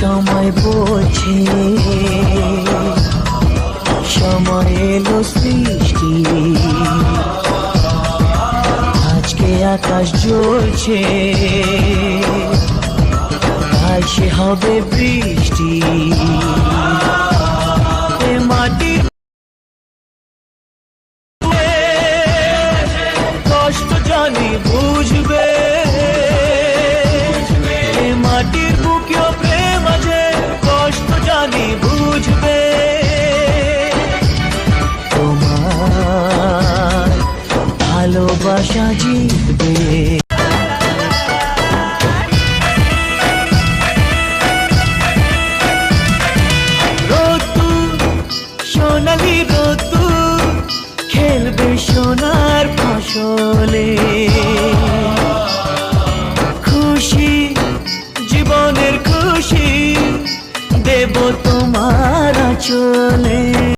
সময় বোঝে সময় এলো সৃষ্টি। আজকে আকাশ জ্বলছে। আজ সে হবে বৃষ্টি। কষ্ট বুঝবে। তোমার ভালোবাসা জিতবে। সোনালি রতু খেলবে সোনার ফসলে। চলে